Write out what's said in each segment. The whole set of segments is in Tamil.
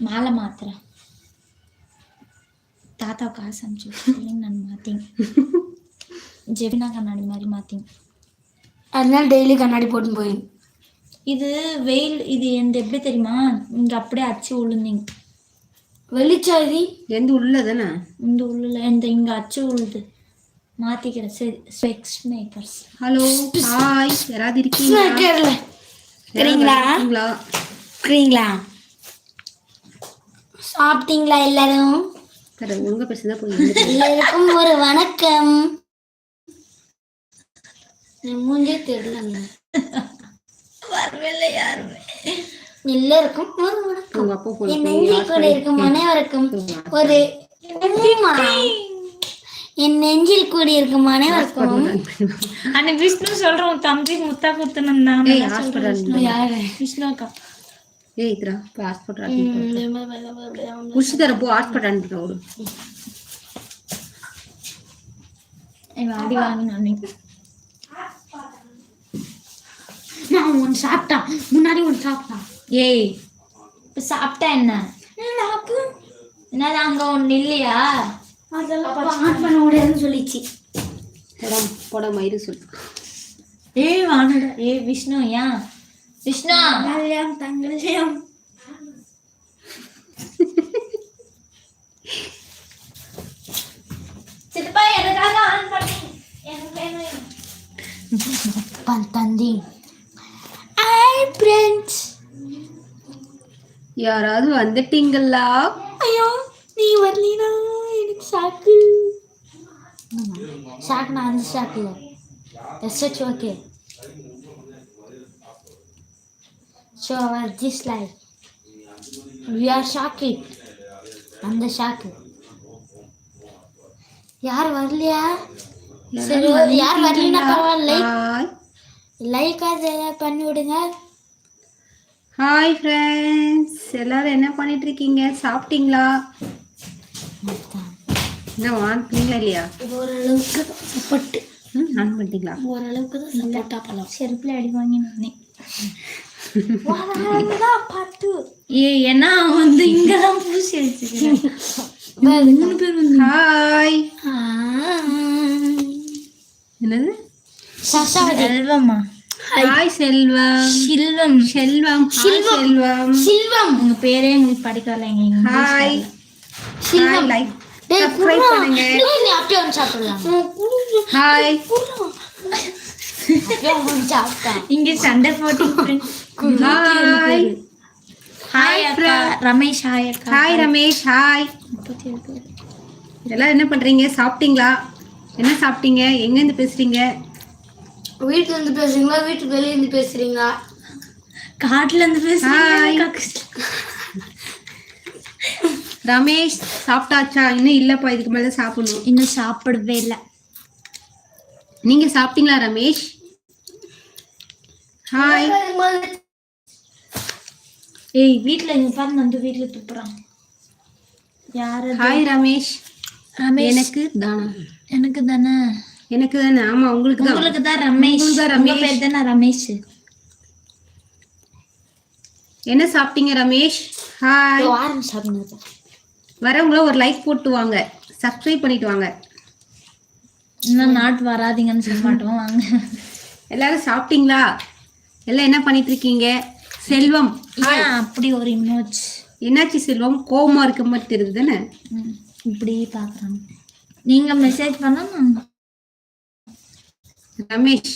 மாலை மாத்துறேன் தாத்தா காசு அனுப்பிச்சு விட்டு நான் மாத்திங்க ஜெபினா கண்ணாடி மாதிரி மாத்திங்க அதனால டெய்லி கண்ணாடி போட்டு போய் இது வெயில் இது எந்த எப்படி தெரியுமா? இங்க அப்படியே அச்சு உளுந்தீங்க. வெளிச்சாதி எந்த உள்ள தானே? இந்த உள்ள இந்த இங்க அச்சு உழுது மாத்திக்கிறேன் சரி ஸ்பெக்ஸ் மேக்கர்ஸ் ஹலோ ஹாய் யாராவது இருக்கீங்களா? இருக்கீங்களா? இருக்கிறீங்களா சாப்பிட்டீங்களா எல்லாரும்? உங்க இருந்துட்டு. எல்லாருக்கும் ஒரு வணக்கம். என் மூஞ்சே தெரியலங்க வரவில்லை யாருமே. எல்லாருக்கும் ஒரு வணக்கம். என் நெஞ்சில் கூட இருக்கும் அனைவருக்கும் ஒரு. என் நெஞ்சில் கூடி இருக்கும் அனைவருக்கும். அன்னைக்கு விஷ்ணு சொல்றோம் தம்பி முத்தா குத்துனா யாரு? விஷ்ணு அக்கா. ஏய் இத்ரா இப்போ ஹாஸ்பிட்டல் குடிச்சு தர போ ஹாஸ்பிட்டல் அனுப்பிட்டு ஓடு இவன் அடி வாங்கின அன்னைக்கு. நான் ஒன்று சாப்பிட்டான் முன்னாடி ஒன்று சாப்பிட்டான் ஏய். இப்ப சாப்பிட்டா என்ன? என்னது அங்க ஒண்ணு இல்லையா அதெல்லாம் ஆன் பண்ண முடியாதுன்னு சொல்லிச்சு. போடா போடா மயிறு சொல்லு. ஏய் வானடா ஏய் விஷ்ணு ஏன்? விஷ்ணு கல்யாணம் தங்கல்யாணம் சித்தப்பா எனக்காக ஆன் பண்ணி. எனக்கு வேணும். தந்தி ஐ ஃப்ரெண்ட்ஸ் யாராவது வந்துட்டீங்களா? ஐயோ நீ வரலீனா எனக்கு ஷாக்கு ஷாக் நான் அந்த இல்லை. எஸ்ஹெச் okay so our this life we are shock it அந்த ஷாக்கு யார் வரலையா? சரி யார் வரலனா பரவாயில்ல. லைக் பண்ணி விடுங்க. ஹாய் ஃப்ரெண்ட்ஸ் எல்லாரும் என்ன பண்ணிட்டு இருக்கீங்க? சாப்பிட்டீங்களா? என்ன பண்ணீங்களா இல்லையா? ஓரளவுக்கு சப்போர்ட் ஆன் பண்ணிட்டீங்களா? ஓரளவுக்கு தான் சப்போர்ட்டாக பண்ணலாம் செருப்புல அடி வாங்கி ஏன்னா அவன் வந்து இங்கதான் பூசி வச்சுக்கிறேன் மூணு பேர் வந்து ஹாய் என்னது? சசாவதி செல்வமா ஹாய் செல்வம். செல்வம். செல்வம். செல்வம். சில்வம். உங்க பேரே எங்க இங்கிலீஷ் ஹாய் சில்வம். லைக் டேய் சப்ஸ்கிரைப் பண்ணுங்க. நீ அப்படியே வந்து சாப்பிடலாம். ஹாய் இங்க சண்டை போட்டு ஹாய் ஹாய் அக்கா. ரமேஷ் ஹாய் அக்கா. ஹாய் ரமேஷ். ஹாய். எல்லாரும் என்ன பண்றீங்க? சாப்பிட்டீங்களா? என்ன சாப்பிட்டீங்க? எங்க இருந்து பேசுறீங்க? வீட்டுல இருந்து பேசுறீங்களா? வீட்டுக்கு வெளிய இருந்து பேசுறீங்களா? காட்டுல இருந்து. பேசுறீங்க ரமேஷ் சாப்பிட்டாச்சா? இன்னும் இல்லப்பா இதுக்கு மேல சாப்பிடணும். இன்னும் சாப்பிடவே இல்லை. நீங்க சாப்பிட்டீங்களா ரமேஷ்? ஹாய் ஏய் வீட்ல பாருங்க வந்து வீட்ல துப்புறான். யாரு? ஹாய் ரமேஷ். ரமேஷ். எனக்கு தானா? எனக்கு தானே? எனக்கு தானே? ஆமா உங்களுக்கு தான். உங்களுக்கு தான் ரமேஷ். உங்களுக்கு தான் ரமேஷ். பேர் தானே ரமேஷ்? என்ன சாப்பிட்டீங்க ரமேஷ்? ஹாய் வாரம் சாப்பிடுங்க வரவங்கள ஒரு லைக் போட்டு வாங்க. சப்ஸ்கிரைப் பண்ணிட்டு வாங்க. இன்னும் நாட்டு வராதீங்கன்னு சொல்ல மாட்டோம் வாங்க. எல்லாரும் சாப்பிட்டீங்களா? எல்லாம் என்ன பண்ணிட்டு இருக்கீங்க? செல்வம். அப்படி ஒரு இமோஜ் என்னாச்சு செல்வம்? கோவமா இருக்க மாதிரி தெரியுது தானே? இப்படி பாக்குறாங்க நீங்க மெசேஜ் பண்ணா Ramesh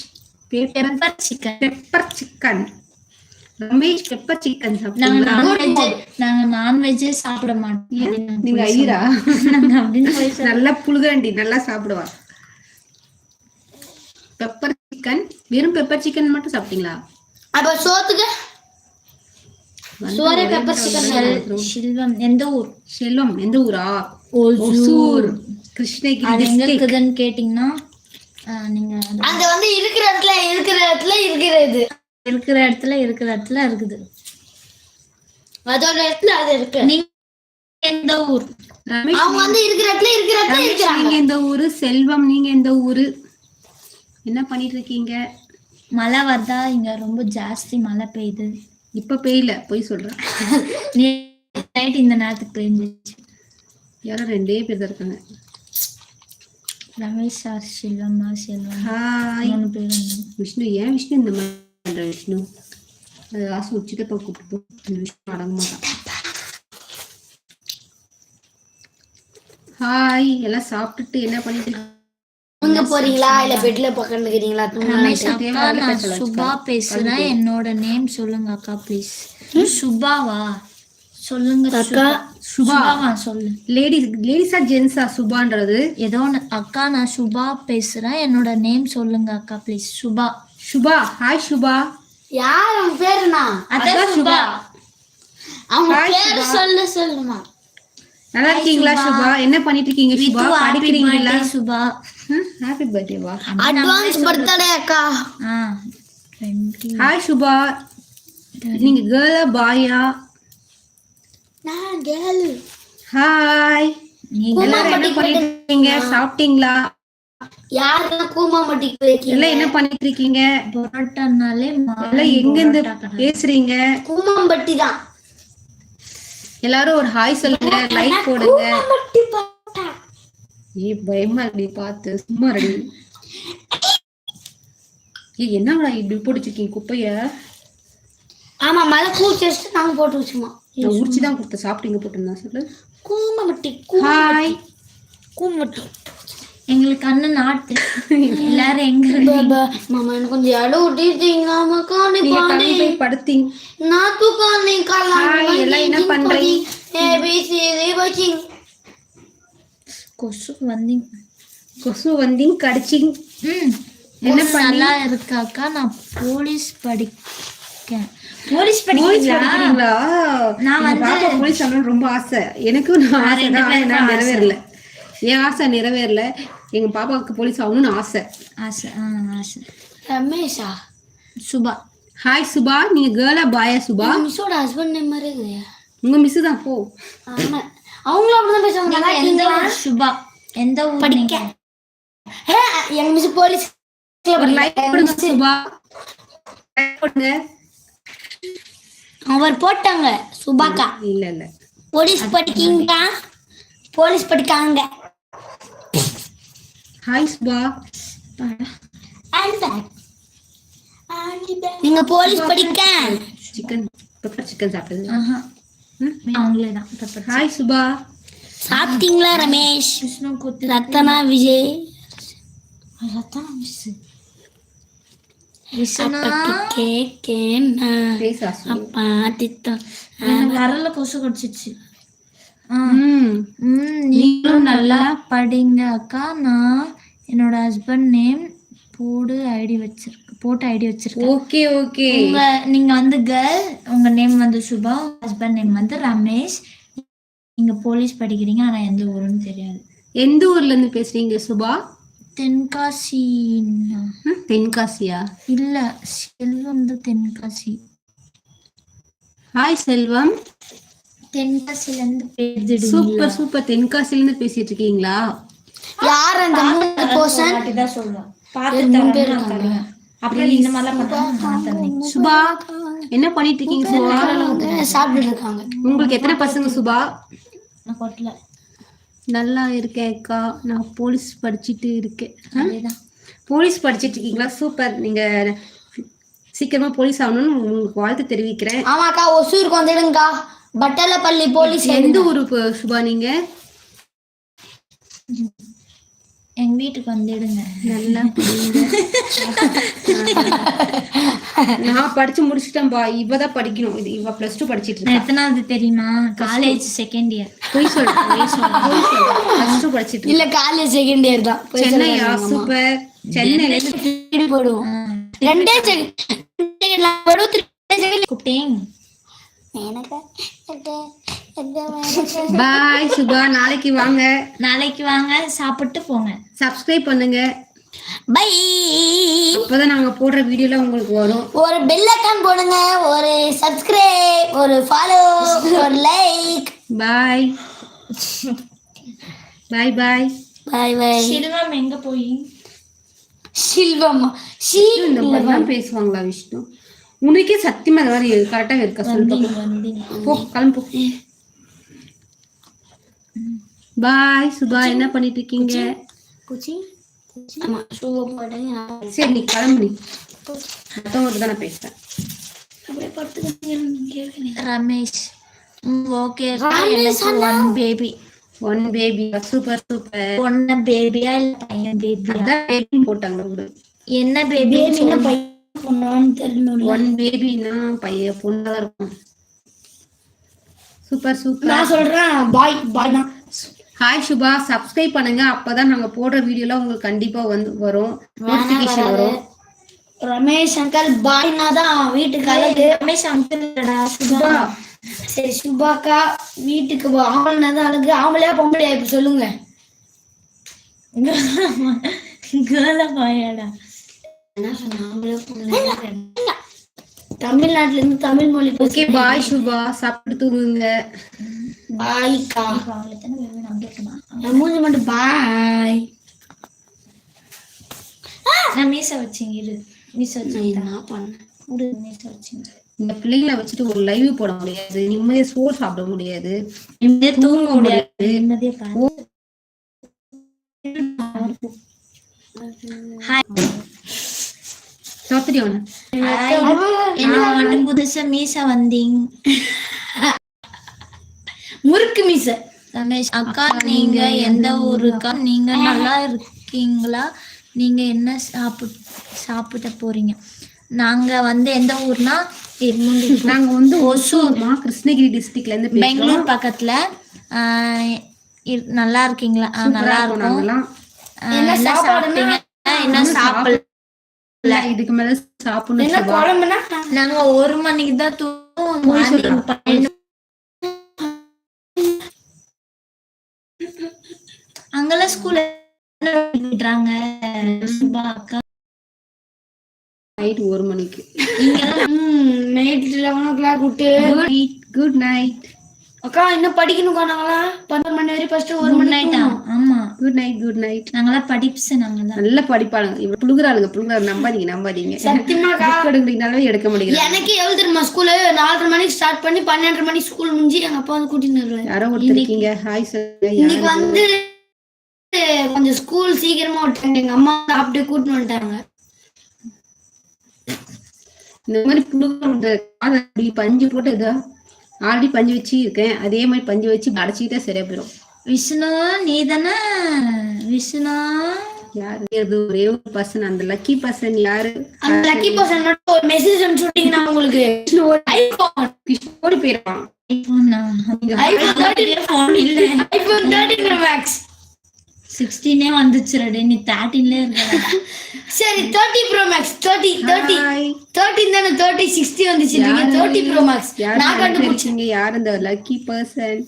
paper chicken pepper chicken Ramesh pepper chicken நாங்க நான்வெஜ் நாங்க நான்வெஜ்ஜே சாப்பிட மாட்டோம். நீங்க ஐயரா? நாங்க அப்படின்னு நல்லா புழுகண்டி நல்லா சாப்பிடுவா. பெப்பர் சிக்கன் வெறும் பெப்பர் சிக்கன் மட்டும் சாப்பிட்டீங்களா? அப்ப சோத்துக்கு செல்வம். எந்த ஊர்? செல்வம். எந்த ஊரா? ஓசூர். ஒசூர் கிருஷ்ணகிரி அது எங்க district. இருக்குதுன்னு கேட்டீங்கன்னா நீங்க அது அங்க வந்து இருக்கிற இடத்துல இருக்கிற இடத்துல இருக்கிறது. இருக்கிற இடத்துல இருக்கிற இடத்துல இருக்குது. அதோட இடத்துல அது இருக்கு. நீங்க எந்த ஊர்? ரமேஷ் அவங்க வந்து இருக்கிற இடத்துல இருக்கிற இடத்துல இருக்கிறாங்க. நீங்க எந்த ஊரு? செல்வம் நீங்க எந்த ஊரு? என்ன பண்ணிட்டு இருக்கீங்க? மழை வருதா? இங்க ரொம்ப ஜாஸ்தி மழை பெய்யுது. இப்ப பெய்யல போய் சொல்றேன். நைட் இந்த நேரத்துக்கு தெரிஞ்சிச்சு யாரும் ரெண்டே பேர் தான் இருக்காங்க. ரமேஷ் சார் செல்வம்மா செல்வம். ஹாய் விஷ்ணு ஏன் விஷ்ணு இந்த மாதிரி பண்ற விஷ்ணு? அது ஆசை உச்சிட்ட போய் கூப்பிட்டு இந்த விஷ்ணு அடங்க மாட்டான். ஹாய் எல்லாம் சாப்பிட்டுட்டு என்ன பண்ணிட்டு தூங்க போறீங்களா? இல்ல பெட்ல ரமேஷ் அக்கா நான் சுபா பேசுறேன் என்னோட நேம் சொல்லுங்க அக்கா ப்ளீஸ் சுபாவா? சொல்லுங்க அக்கா, சுபா. சுபாவா சொல்லு. லேடிஸ் லேடிஸா ஜென்ஸா சுபான்றது. ஏதோ ஒன்று அக்கா நான் சுபா பேசுறேன். என்னோட நேம் சொல்லுங்க அக்கா ப்ளீஸ் சுபா. சுபா. ஹாய் சுபா. யார்? அவங்க பேருனா? அதான் சுபா. அவங்க Hi, பேர். சொல்லு சொல்லுமா. நல்லா இருக்கீங்களா சுபா. என்ன பண்ணிட்டு இருக்கீங்க சுபா? படிக்கிறீங்களா? சுபா. ஹாப்பி பர்த்டேவா அட்வான்ஸ் பர்த்டே அக்கா. ஹாய் சுபா. நீங்க கேர்ளா பாயா நான் கேர்ள் ஹாய் எல்லாரும் என்ன பண்ணிட்டு இருக்கீங்க சாப்பிட்டீங்களா? யாருன்னா கூமாம்பட்டிக்கு போயிருக்கீங்க? என்ன பண்ணிட்டு இருக்கீங்க பரோட்டானாலே எல்லாம் எங்க இருந்து பேசுறீங்க? கூமாம்பட்டி தான் எல்லாரும் ஒரு ஹாய் சொல்லுங்க லைக் போடுங்க. கூமாம்பட்டி பரோட்டா. ஏ பயமா இருக்கு பார்த்து. சும்மா ரெடி ஏ என்னடா இப்படி போட்டு வச்சிருக்கீங்க குப்பைய? ஆமா மழை கூச்சி வச்சுட்டு நாங்க போட்டு வச்சுமா? நான் உரிச்சு தான் கொடுத்த சாப்பிட்டீங்க போட்டுருந்தா சொல்லு. கூமாம்பட்டி ஹாய் கூமாம்பட்டி எங்களுக்கு அண்ணன் நாட்டு. எல்லாரும் எங்க மாமா எனக்கு கொஞ்சம் இடம் விட்டுட்டீங்க மாமா காணி நீங்க பாண்டி தள்ளி போய் படுத்தீங்க நான் தூக்கம் நீ எல்லாம் என்ன பண்றீங்க? ஏபிசிடி வாட்சிங் கொசு வந்தீங்க கொசு வந்தீங்க கடிச்சிங்க ம். என்ன நல்லா இருக்காக்கா நான் போலீஸ் படிக்கேன். போலீஸ் போலீஸ் படிக்கிறீங்களா? நான் பாப்பா போலீஸ் ஆகணும்னு ரொம்ப ஆசை. எனக்கும் நான் ஆசை நிறைவேறல என் ஆசை நிறைவேறல. எங்க பாப்பாவுக்கு போலீஸ் ஆகணும்னு ஆசை. ஆசை. ஆசை. ரமேஷா? சுபா. ஹாய் சுபா. நீங்க கேர்ளா பாயா சுபா? மிஸ்ஸோட ஹஸ்பண்ட் நேம் மாதிரி இருக்குது. உங்க மிஸ் தான் போ. ஆமா. அவங்களும் அப்படிதான் பேசுவாங்க. எந்த ஊர் சுபா? எந்த ஊர் படிக்க? ஏ, எங்க மிஸ் போலீஸ் சுபா. போடுங்க அவர் போட்டாங்க சுபாக்கா. இல்ல இல்ல. போலீஸ் படிக்கீங்களா? போலீஸ் படிக்காங்க. நீங்க போலீஸ் படிக்க. சிக்கன் பெப்பர் சிக்கன் ம்? அவங்களே தான் பெப்பர் ஹாய் சுபா சாப்பிட்டீங்களா ரமேஷ்? ரத்தனா விஜய்? பேச ஆசை அப்பா திட்டம். விரல்ல கொசு கடிச்சிச்சு. நீங்களும் நல்லா படிங்க அக்கா. நான் என்னோட ஹஸ்பண்ட் நேம் போடு ஐடி வச்சிருக்கேன் போட்டு ஐடி வச்சிருக்கேன். Okay okay. உங்க நீங்க வந்து கேர்ள் உங்க நேம் வந்து சுபா ஹஸ்பண்ட் நேம் வந்து ரமேஷ். நீங்க போலீஸ் படிக்கிறீங்க ஆனா எந்த ஊருன்னு தெரியாது. எந்த ஊர்ல இருந்து பேசுறீங்க சுபா? தென்காசி தென்காசியா? இல்ல செல்வம் தான் தென்காசி. ஹாய் செல்வம். தென்காசில இருந்து பேசிடுங்க சூப்பர் சூப்பர். தென்காசில இருந்து பேசிட்டு இருக்கீங்களா யார் அந்த மூணு பர்சன் தான் சொல்லுவேன் பார்த்து அப்புறம் நீ இந்த மாதிரிலாம் தரேன் சுபா என்ன பண்ணிட்டு இருக்கீங்க சுபா சாப்பிட்டு இருக்காங்க உங்களுக்கு எத்தனை பசங்க சுபா? நல்லா இருக்கேன் அக்கா. நான் போலீஸ் படிச்சிட்டு இருக்கேன். போலீஸ் படிச்சிட்டு இருக்கீங்களா சூப்பர். நீங்க சீக்கிரமா போலீஸ் ஆகணும்னு உங்களுக்கு வாழ்த்து தெரிவிக்கிறேன். ஆமாக்கா ஒசூருக்கு வந்துடுங்கக்கா. பட்டலப்பள்ளி போலீஸ் எந்த ஊரு சுபா நீங்க? எங்க வீட்டுக்கு வந்துடுங்க. நல்லா நான் படிச்சு முடிச்சிட்டேன்பா. இவதான் படிக்கணும். இது இவ பிளஸ் டூ படிச்சிட்டு எத்தனாவது தெரியுமா? காலேஜ் செகண்ட் இயர் போய் பிளஸ் டூ படிச்சிட்டு. இல்ல காலேஜ் செகண்ட் இயர் தான். சென்னையா? சூப்பர். சென்னையில போடுவோம் ரெண்டே செகண்ட் போடுவோம் எனக்கு பாய் சுபா நாளைக்கு வாங்க. நாளைக்கு வாங்க. சாப்பிட்டு போங்க. சப்ஸ்கிரைப் பண்ணுங்க. பை அப்பதான் நாங்க போடுற வீடியோல உங்களுக்கு வரும். ஒரு பெல் ஐக்கான் போடுங்க. ஒரு சப்ஸ்கிரைப் ஒரு ஃபாலோ ஒரு like bye bye bye bye bye Selvam எங்க போய்? சில்வம். சி பேசுவாங்களா விஷ்ணு? உனக்கே சத்தியமா இந்த மாதிரி கரெக்டா இருக்கா? சொல்லு. போ கிளம்பு. போ. பாய் சுபா என்ன பண்ணிட்டு இருக்கீங்க சரி நீ கிளம்பு நீ. மத்தவங்க தானே பேசுறேன். Ramesh okay one baby one baby super super பொண்ணு பேபியா இல்ல பையன் பேபியா அதான் பேபி போட்டாங்க என்ன பேபி என்ன பையன். பொண்ணான்னு தெரியணும் ஒன் பேபினா பையன் பொண்ணா இருக்கும் சூப்பர் சூப்பர் நான் சொல்றேன் பாய் பாய் தான். ஹாய் சுபா சப்ஸ்கிரைப் பண்ணுங்க. அப்பதான் நாங்க போடுற வீடியோல உங்களுக்கு கண்டிப்பா வந்து வரும். நோட்டிபிகேஷன் வரும். ரமேஷ் அங்கிள் பாய்னா தான் வீட்டுக்கு அழகு ரமேஷ் அங்கிள்டா சுபா சரி சுபாக்கா வீட்டுக்கு ஆம்பளைனா தான் அழகு ஆம்பளையா பொம்பளையா இப்ப சொல்லுங்க. கேர்ள பாயாடா தமிழ்நாட்டுல இருந்து தமிழ் மொழி ஓகே பாய் சுபா. சாப்பிட்டு தூங்குங்க. பாய்க்கா. நான் நான் மூஞ்சி மட்டும் பாய். நான் மீச வச்சிங்க இரு. மீச வச்சிங்க விடு மீச வச்சிங்க இந்த பிள்ளைங்களை வச்சுட்டு ஒரு லைவ் போட முடியாது. நிம்மதியா சோறு சாப்பிட முடியாது. நிம்மதியா தூங்க முடியாது. நிம்மதியா பாரு. என்ன மட்டும் புதுசா மீச வந்தீங்க முறுக்கு மீச. ரமேஷ் அக்கா நீங்க எந்த ஊருக்கா? நீங்க நல்லா இருக்கீங்களா? நீங்க என்ன சாப்பிட் சாப்பிட போறீங்க? நாங்க வந்து எந்த ஊர்னா? நாங்க வந்து ஒசூர்மா கிருஷ்ணகிரி டிஸ்ட்ரிக்ட்ல இருந்து பெங்களூர் பக்கத்துல. நல்லா இருக்கீங்களா? ஆஹ் நல்லா இருக்கும் என்ன சாப்பிட்டீங்க? என்ன சாப்பிடல? இதுக்கு மேல சாப்பிடணும். குழம்புனா? நாங்க ஒரு மணிக்கு தான் தூங்குவோம். அங்கெல்லாம் ஸ்கூல்ல விடுறாங்க சுபா அக்கா? நைட் ஒரு மணிக்கு. நைட் லெவன் ஓ கிளாக் விட்டு குட் நைட் அக்கா இன்னும் படிக்கணும் நாங்களா பன்னெண்டு மணி வரைக்கும் ஃபர்ஸ்ட் ஒரு மணி நைட் ஆமா. குட் நைட் குட் நைட் நாங்கெல்லாம் படிப்ஸ் நாங்க நல்ல படிப்பாளுங்க. இவ்வளவு புழுகுறாளுங்க புழுகுறாங்க நம்பாதீங்க நம்பாதீங்க. சத்தியமாக்கா எடுக்கிறீங்கனாலே எடுக்க முடியல எனக்கு எவ்வளவு தெரியுமா ஸ்கூலு நாலரை மணிக்கு ஸ்டார்ட் பண்ணி பன்னெண்டரை மணிக்கு ஸ்கூல் முடிஞ்சு எங்க அப்பா வந்து கூட்டிட்டு வருவாரு. யாரோ ஒருத்தர் இருக்கீங்க. ஹாய் சொல்லுங்க இன்னைக்கு? வந்து கொஞ்சம் ஸ்கூல் சீக்கிரமா விட்டாங்க. எங்க அம்மா அப்படியே கூட்டிட்டு வந்துட்டாங்க. இந்த மாதிரி புழுகு பஞ்சு போட்டு இதோ ஆல்ரெடி பஞ்சு வச்சு இருக்கேன். அதே மாதிரி பஞ்சு வச்சு அடைச்சிக்கிட்டே சரியா போயிடும் விஷ்ணு நீ தானே விஷ்ணு. யாரு? ஒரே ஒரு பர்சன் அந்த லக்கி பர்சன் யாரு? அந்த லக்கி பர்சன் மட்டும் ஒரு மெசேஜ் அனுப்பிச்சு விட்டீங்கன்னா உங்களுக்கு ஐபோன் போயிடுவான் ஐபோனா ஐபோன் தேர்ட்டி ஃபோன் இல்ல. ஐபோன் தேர்ட்டி மேக்ஸ் சிக்ஸ்டீனே வந்துச்சு ரெடி நீ தேர்ட்டீன்ல இருக்க. சரி thirty pro max thirty thirty thirteen தானே? தேர்ட்டி சிக்ஸ்டி வந்துச்சு. நீங்க தேர்ட்டி ப்ரோ மேக்ஸ் யாரு நான் கண்டுபிடிச்சேன். இருக்கீங்க யார் இந்த லக்கி பர்சன்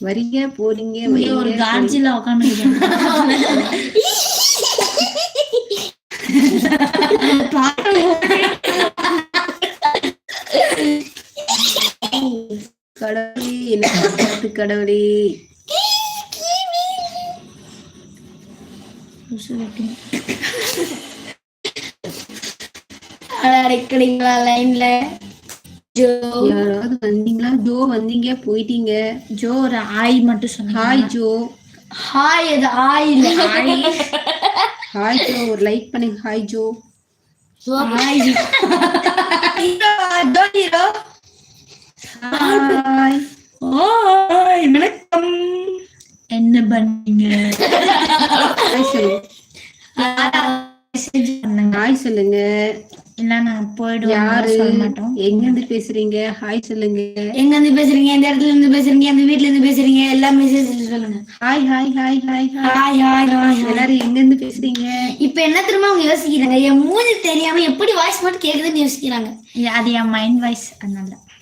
வரீங்க போறீங்க ஒரு கார்ஜில உட்காந்து கடவுளே என்ன கடவுளே. அடிக்கிறீங்களா லைன்ல ஜோ யாராவது வந்தீங்களா ஜோ வந்தீங்க போயிட்டீங்க ஜோ ஒரு ஆய் மட்டும் சொன்னேன் ஹாய் ஜோ ஹாய் அது ஆய் இல்ல ஆய் ஹாய் ஜோ ஒரு லைக் பண்ணுங்க hi Joe hi hero hi ஓய் வணக்கம் என்ன பண்ணீங்க ஹாய் சொல்லுங்க ஹாய் சொல்லுங்க எங்க இருந்து பேசுறீங்க? ஹாய் சொல்லுங்க. எங்க இருந்து பேசுறீங்க? எந்த இடத்துல இருந்து பேசுறீங்க? எந்த வீட்ல இருந்து பேசுறீங்க? எல்லா மெசேஜ்ல சொல்லுங்க. எங்க இருந்து பேசுறீங்க? இப்ப என்ன திரும்ப அவங்க யோசிக்கிறாங்க? என் மூஞ்சி தெரியாம எப்படி வாய்ஸ் மட்டும் கேக்குதுன்னு யோசிக்கிறாங்க. அது என் மைண்ட் வாய்ஸ்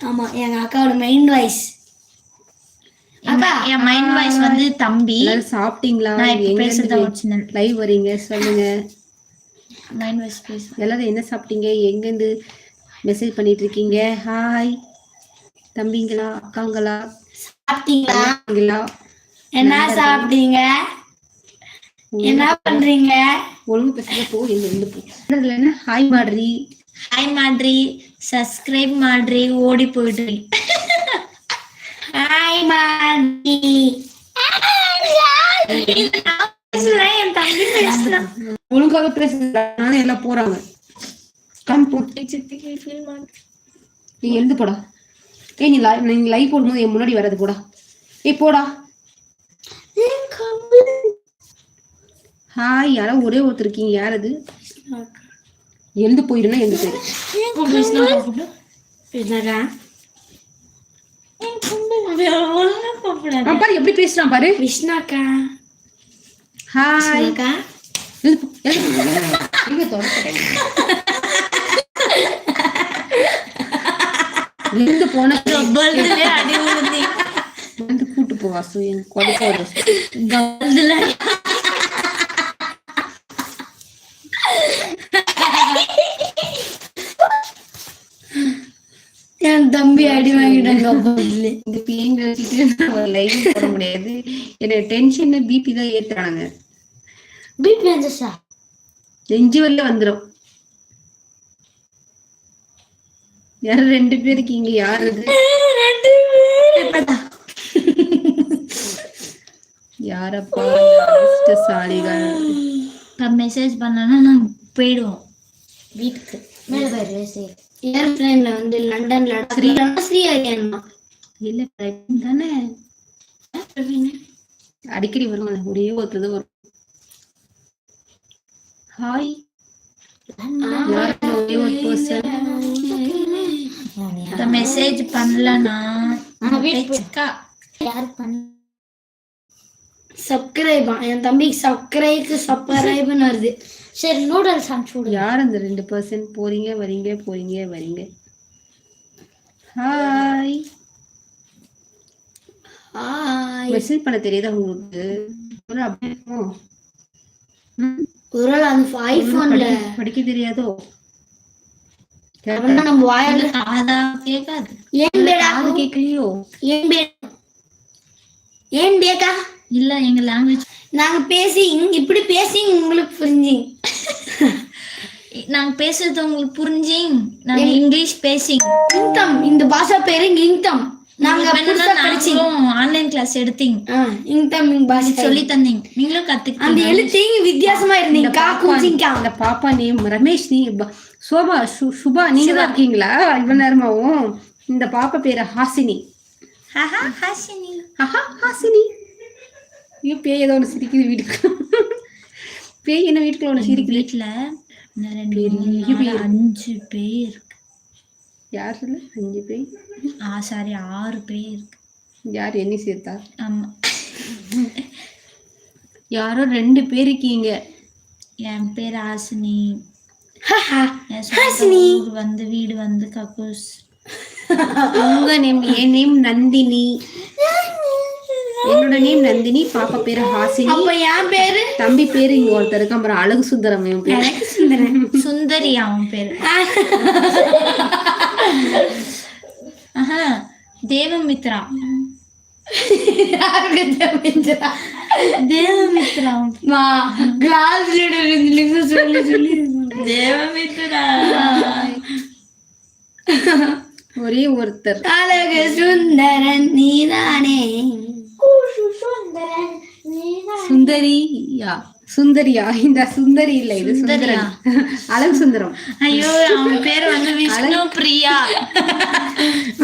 ஆமா எங்க அக்காவோட மைண்ட் வாய்ஸ் என் மைண்ட் வந்து தம்பி. சாப்பிட்டீங்களா? லைவ் சொல்லுங்க. மைண்ட் வாய்ஸ் பேசுவேன் எல்லாரும் என்ன சாப்பிட்டீங்க? எங்க இருந்து மெசேஜ் பண்ணிட்டு இருக்கீங்க ஹாய் தம்பிங்களா? அக்காங்களா? சாப்பிட்டீங்களா? என்ன சாப்பிட்டீங்க? என்ன பண்றீங்க? ஒழுங்கு பேசுங்க போ எங்க இருந்து போ. ஹாய் மாட்ரி ஹாய் மாட்ரி சப்ஸ்கிரைப் மாட்ரி ஓடி போயிட்டு. ஹாய் மாடி என் தம்பி பேசுறான். ஒழுங்காக பேசுறாங்க எல்லாம் போறாங்க. கம் நீ எழுந்து போடா. ஏய் நீ லை- நீ லைவ் போடும்போது என் முன்னாடி வராது போடா. ஏய் போடா. ஹாய் யாரோ ஒரே ஒருத்தர் இருக்கீங்க. யார் அது? எழுந்து போயிருந்தா எழுந்து போயிரு. எப்படி பேசுறான் பாரு. விஷ்ணாக்கா. ஹாய். எழுந்து போன வந்து கூட்டு போ வாசு என் கொலைக்க கபல்துல என் தம்பி அடி வாங்கிட்டாங்க இந்த பிள்ளைங்க வச்சுட்டு ஒரு லைவ் போட முடியாது என்ன டென்ஷன் பிபி தான் ஏத்துறானுங்க பிபி வந்துச்சா நெஞ்சு வரல வந்துரும். யாரும் ரெண்டு பேர் இருக்கீங்க யார் அது யாரப்பா அதிர்ஷ்டசாலிகள் இப்போ மெசேஜ் பண்ணனா நாங்க போயிடுவோம். வீட்டுக்கு. மேல சரி ஏர்பிளைன்ல வந்து லண்டன்ல ஸ்ரீலங்கா ஸ்ரீ ஹரியானா இல்ல தானே? அடிக்கடி வருவாங்க ஒரே ஒருத்தர் தான் வரும். ஹாய். மெசேஜ் பண்ணலனா சப்ஸ்கிரைபா. என் தம்பிக்கு சப்ஸ்கிரைபுக்கு சப்ஸ்கிரைப்னு வருது சரி நூடல்ஸ் அனுப்பிச்சு யார் அந்த ரெண்டு பர்சன் போறீங்க வரீங்க போறீங்க வரீங்க. ஹாய் ஹாய் மெசேஜ் பண்ண தெரியுதா உங்களுக்கு? ஒரு அப்படியே இருக்கும். ம், ஒரு நாள் அந்த ஐபோன்ல படிக்க- தெரியாதோ? நம்ம வாயால காதா கேட்காது ஏன் பேடா? கேட்கலையோ ஏன் பேடா ஏன் பேக்கா? இல்ல எங்க லாங்குவேஜ் நாங்க பேசி இங்க இப்படி பேசி உங்களுக்கு புரிஞ்சு நாங்க பேசுறது உங்களுக்கு புரிஞ்சிங். நாங்க இங்கிலீஷ் பேசிங். இங்தம் இந்த பாஷா பேரு இங்தம் நாங்க புதுசா படிச்சீங்க ஆன்லைன் கிளாஸ் எடுத்தீங்க. இங்க பாஷா சொல்லி தந்தீங்க. நீங்களும் அந்த கத்துக்கிட்டீங்க எழுத்து வித்தியாசமா இருந்தீங்க. கா குச்சிங்கா அந்த பாப்பா நேம் ரமேஷ் நீ சோபா சுபா நீங்க தான் இருக்கீங்களா? இவ்வளவு நேரமாவும் இந்த பாப்பா பேரு ஹாசினி. ஹாசினி. ஹாசினி. ஐயோ பேய் ஏதோ ஒன்று சிரிக்குது வீட்டுக்கு. பேய் என்ன வீட்டுக்குள்ள ஒன்று சிரிக்குது? வீட்டுல அஞ்சு பேர். யார் சொல்லு? அஞ்சு பேய். ஆ சாரி ஆறு பேர் இருக்கு. யார்? எண்ணி சேர்த்தா? ஆமா. யாரோ ரெண்டு பேர் இருக்கீங்க. என் பேர் என் ஹாசினி. ஊர் வந்து வீடு வந்து கக்கூஸ். உங்க நேம் என் நேம் நந்தினி. என்னோட நேம் நந்தினி பாப்பா பேரு ஹாசினி அப்ப என் பேரு? தம்பி பேரு இங்க ஒருத்தர் இருக்கான் அப்புறம் அழகு சுந்தரம் இவன் பேரு. சுந்தரி அவன் பேரு. ஆஹா தேவமித்ரா தேவமித்ரா அவன் மா கிளாஸ்ல சொல்லி சொல்லி தேவமித்ரா ஒரே ஒருத்தர் அழகு சுந்தரன் நீதானே சுந்தரியா சுந்தரியா இந்த சுந்தரி இல்ல இது சுந்தரன். அழகு சுந்தரம். ஐயோ அவன் பேர் வந்து விஷ்ணு பிரியா.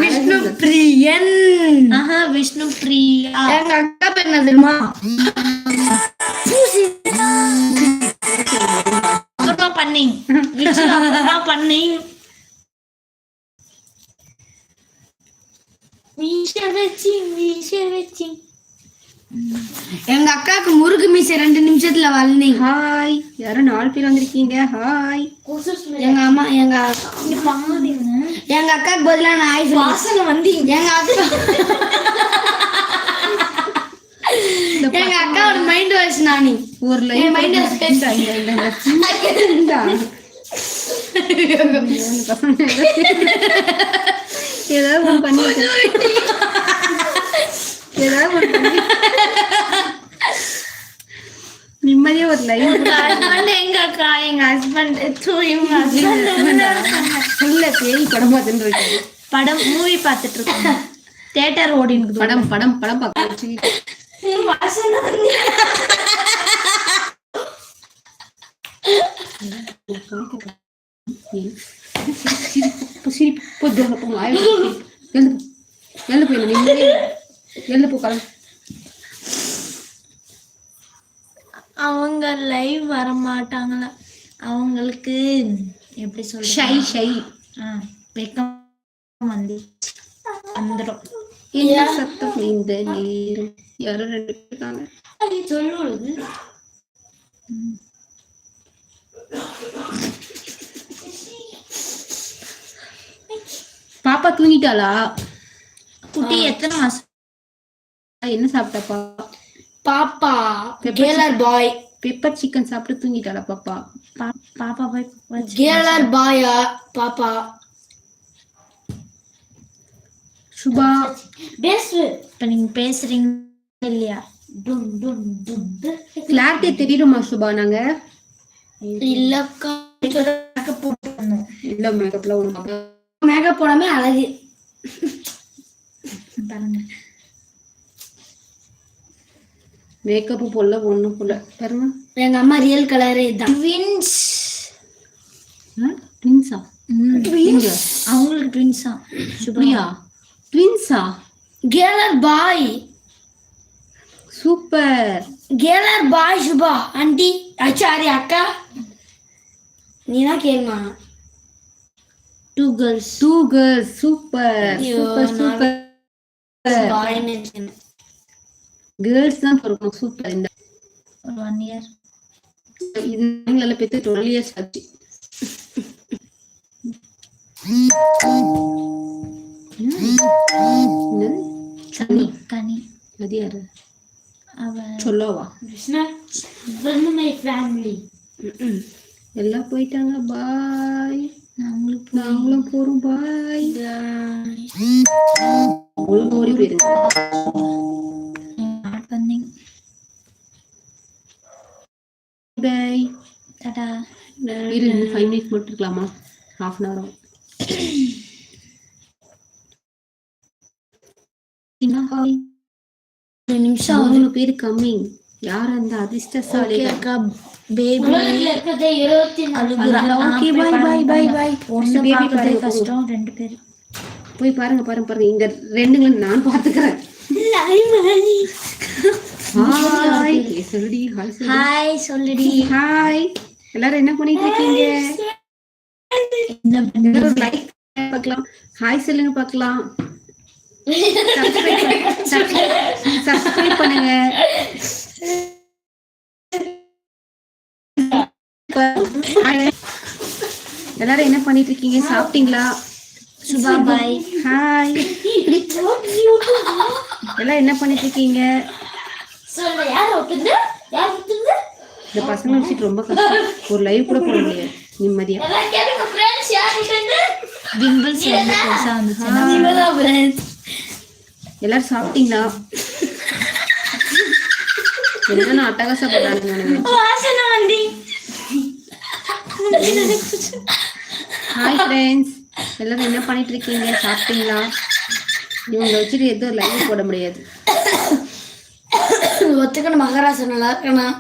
விஷ்ணு பிரியன். ஆஹா விஷ்ணு பிரியா. எங்க அக்கா பேர் என்ன தெரியுமா? அப்புறமா பண்ணிங் மீச வச்சு மீச வச்சு. எங்க அக்காக்கு முறுக்கு மீசை ரெண்டு நிமிஷத்துல வளர்ந்தீங்க ஹாய் யாரும் நாலு பேர் வந்திருக்கீங்க. ஹாய் எங்க அம்மா எங்க எங்க அக்காக்கு பதிலா நான் ஆய் வாசனை வந்து எங்க அக்கா எங்க அக்காவோட மைண்ட் வாய்ஸ் நானி. ஒரு லைன் இந்தா. பசங்க ஏதாவது பண்ணி நிம்மதியா ஒரு லைன் ஹஸ்பண்ட் எங்க அக்கா எங்க ஹஸ்பண்ட் தூ இவங்க இல்ல பேய் படம் பார்த்துட்டு இருக்கேன் படம் மூவி பார்த்துட்டு இருக்கோம் தேட்டர் ஓடினுக்குது படம் படம் படம் பார்க்க சிரிப்பு சிரிப்பு போய் எழுந்து. எழுந்து எழுந்து போ கிளம்பு அவங்க லைவ் வர மாட்டாங்களா அவங்களுக்கு எப்படி சொல்ற ஷை ஷை. ஆ, வெக்கம் வந்து வந்துடும் என்ன சத்தம்? இந்த நேரம். யாரோ ரெண்டு இருக்காங்க. சொல்லுவது பாப்பா தூங்கிட்டாளா? குட்டி எத்தனை மாசம்? என்ன சாப்பிட்டாப்பா? பாப்பா கேலர் பாய். பெப்பர் சிக்கன் சாப்பிட்டு தூங்கிட்டாளா பாப்பா? பாப்பா போய் கேலர் பாயா பாப்பா. சுபா பேசு. இப்ப நீங்க பேசுறீங்க இல்லையா. கிளாரிட்டி தெரியுமா சுபா நாங்க? இல்லக்கா. போட்டு வந்தோம். இல்ல மேக்கப்ல ஒண்ணு மேக்கப் போடாம அழகு. பாருங்க. மேக்கப் போடல ஒண்ணும் போடல. பாருங்க எங்க அம்மா ரியல் கலரே தான் ட்வின்ஸ் ட்வின்ஸா இங்க. அவங்களுக்கு ட்வின்ஸா Supriya ட்வின்ஸா girl boy super girl boy Suba? Aunty அச்சாரி அக்கா? நீதான் கேளுமா? Two girls two girls super super super girls தான் பிறக்கணும் சூப்பர் இந்த ஒரு ஒன் இயர் இது எங்களால பெத்து டுவெல் இயர்ஸ் ஆச்சு? கனி கனி. அது யாரு? சொல்லவா? ஃபேமிலி எல்லாம் போயிட்டாங்க பாய். நாங்களுக்கு நாங்களும் போறோம் பாய் ஒழுங்கு ஓடி பாய் டாடா இரு ஃபைவ் மினிட்ஸ் மட்டும் இருக்கலாமா ஹாஃப் அன் ஹவர் நிமிஷம் மூணு பேர் கம்மிங் யார் அந்த அதிர்ஷ்டசாலிகள்? அக்கா பேபி ஓகே பேபி பாருங்க. கஷ்டம் ரெண்டு பேர். போய் பாருங்க பாருங்க பாருங்க. இந்த ரெண்டுங்களும் நான் பாத்துக்கிறேன். ஹாய் சொல்லுடி ஹாய் சொல்லு ஹாய் சொல்லுடி. ஹாய் எல்லாரும் என்ன பண்ணிட்டு இருக்கீங்க? லைக் பார்க்கலாம். ஹாய் சொல்லுங்க பார்க்கலாம். சப்ஸ்கிரைப் பண்ணுங்க. எல்லாரும் என்ன பண்ணிட்டு இருக்கீங்க? சாப்பிட்டீங்களா? சுபா பாய் ஹாய் எல்லாம் என்ன பண்ணிட்டு இருக்கீங்க? சொல்ல யார் ஒட்டுது யார் ஒட்டுது இந்த பசங்க வச்சுட்டு ரொம்ப கஷ்டம். ஒரு லைவ் கூட போட முடியாது. நிம்மதியா. விம்பிள்ஸ் வந்து பெருசா ஃப்ரெண்ட்ஸ் எல்லாரும் சாப்பிட்டீங்களா? என்ன அட்டகாசப்பட்டானுங்க வாசனை வண்டி. ஹாய் ஃப்ரெண்ட்ஸ் எல்லாரும் என்ன பண்ணிட்டு இருக்கீங்க? சாப்பிட்டீங்களா? இவங்களை வச்சுட்டு எதுவும் லைவ் போட முடியாது. ஒத்துக்கணும் மகாராஷ்டிரா நல்லா இருக்கணும்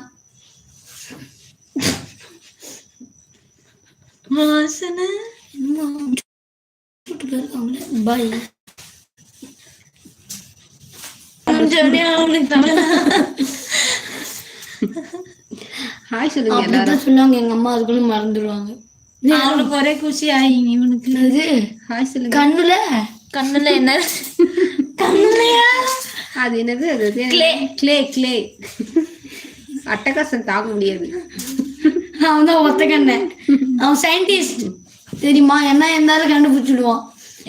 வாசனை பாய். ஹாய் சொல்லுங்க எல்லாரும். சொல்லுவாங்க. எங்க அம்மா அதுக்குள்ள மறந்துடுவாங்க. அவனுக்கு ஒரே குஷி ஆயிங்க இவனுக்கு ஹாய் சொல்லுங்க. கண்ணுல? கண்ணுல என்ன? கண்ணுலயா? அது என்னது? அது கிளே கிளே கிளே அட்டகாசம் தாங்க முடியாது. அவன் தான் ஒத்த கண்ணன் அவன் சயின்டிஸ்ட் தெரியுமா? என்ன இருந்தாலும் கண்டுபிடிச்சிடுவான்.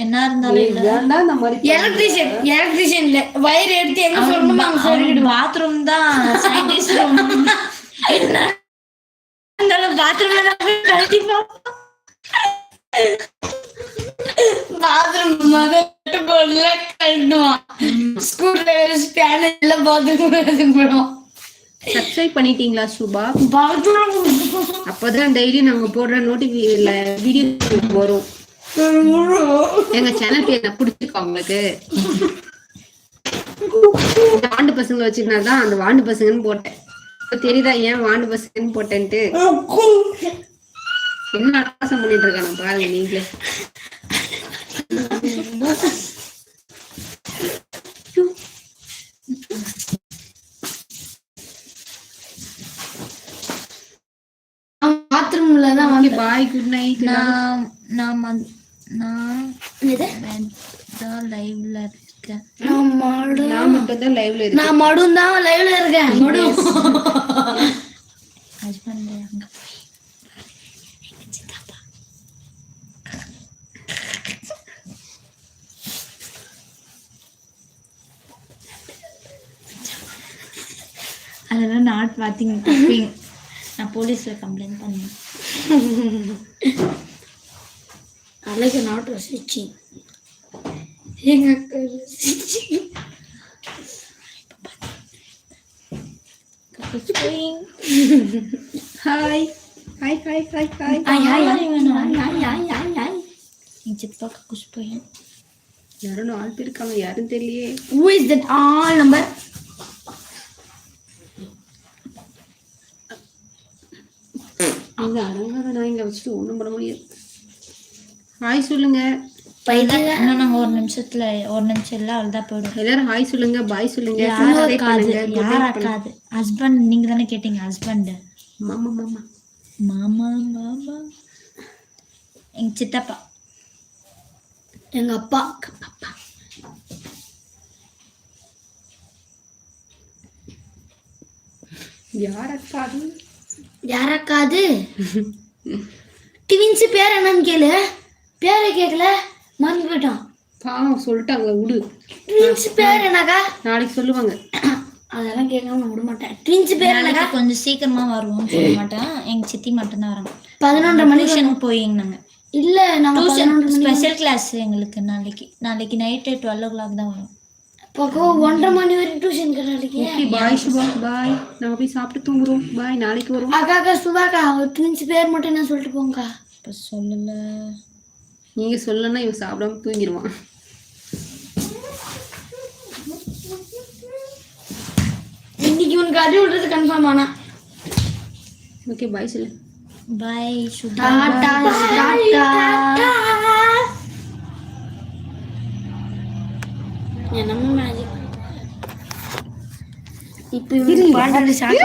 என்ன இருந்தாலும் எலக்ட்ரிஷியன் எலக்ட்ரிஷியன் இல்ல. வயர் எடுத்து எங்க சொல்லணுமோ அங்க சொல்லிடுவான். பாத்ரூம் தான் சயின்டிஸ்ட் ரூம் இருந்தாலும் பாத்ரூம்ல பாத்ரூம் முதல்ல போடல கழட்டுவான் ஸ்கூல்ல ஸ்பேன் எல்லாம் பாத்ரூம் எடுத்துக்கிடுவான் சப்ஸ்கிரைப் பண்ணிட்டீங்களா சுபா பாத்ரூம் அப்பதான் டெய்லி நாங்க போடுற நோட்டிஃபி வீடியோ வரும் எங்க சேனல் பேர் பிடிச்சிருக்கா உங்களுக்கு வாண்டு பசங்களை வச்சுக்கினா தான் அந்த வாண்டு பசங்கன்னு போட்டேன் தெரியுதா ஏன் வாண்டு பசங்கன்னு போட்டேன்ட்டு என்ன அட்டாசம் பண்ணிட்டு இருக்கான பாருங்க நீங்களே. பாத்ரூம்ல தான் வந்து பாய் குட் நைட் நான் நான் நான் லைவ்ல இருக்கேன். நான் மடு நான் மட்டும் தான் லைவ்ல இருக்கேன். நான் மடும் தான் லைவ்ல இருக்கேன் ஹஸ்பண்ட் அங்க அதெல்லாம் தப்பிங்க நான் போலீஸ்ல கம்ப்ளைண்ட் பண்ணேன். அழகு நாட் ரசிச்சு எங்க அக்கா ரசிச்சு hi hi hi hi hi ஆய் ஆய் ஆய் என் சித்தப்பா குஷ்பையன் யாரும் நாலு பேர் இருக்காங்க யாரும் தெரியலையே. Who is that all number? இந்த அடங்காத நாய்ங்க வச்சுட்டு ஒண்ணும் பண்ண முடியாது. ஹாய் சொல்லுங்க. இன்னும் நாங்க ஒரு நிமிஷத்துல ஒரு நிமிஷம் இல்ல அவ்வளவுதான் போயிடும். எல்லாரும் ஹாய் சொல்லுங்க பாய் சொல்லுங்க யார் அக்காது? ஹஸ்பண்ட் நீங்க தானே கேட்டீங்க ஹஸ்பண்ட். மாமா மாமா. மாமா மாமா. எங்க சித்தப்பா. எங்க அப்பா. யார் அக்காது? யாரக்காது? ட்வின்ஸ் பேர் என்னன்னு கேளு. பேரை கேட்கல மறந்து போயிட்டான். பாவம் சொல்லிட்டாங்க விடு. ட்வின்ஸ் பேர் என்னக்கா? நாளைக்கு சொல்லுவாங்க. அதெல்லாம் கேட்காம நான் விட மாட்டேன். ட்வின்ஸ் பேர் என்னக்கா? கொஞ்சம் சீக்கிரமா வருவோம்னு சொல்ல மாட்டேன். எங்க சித்தி மட்டும்தான் வராங்க. பதினொன்றரை மணிக்கு டியூஷன் போயிங்க நாங்க இல்ல மணி ஸ்பெஷல் கிளாஸ் எங்களுக்கு நாளைக்கு. நாளைக்கு நைட்டு டுவெல் ஓ கிளாக் தான் வரும். பக்கம் ஒன்றரை மணி வரைக்கும் tuition okay bye Suba bye நாங்க போய் சாப்பிட்டு தூங்குறோம். பாய் நாளைக்கு வரோம் அக்கா அக்கா சுபாக்கா ட்வின்ஸ் பேர் மட்டும் என்ன சொல்லிட்டு போங்கக்கா. இப்போ சொல்லல நீங்க சொல்லனா இவன் சாப்பிடாம தூங்கிடுவான். இன்னைக்கு உனக்கு அடி விடுறது கன்ஃபார்ம் ஆனா. ஓகே பாய் சொல்லு. பாய் சுதா டாடா டாடா என்னமோ மேஜிக் இப்போ பாடுறது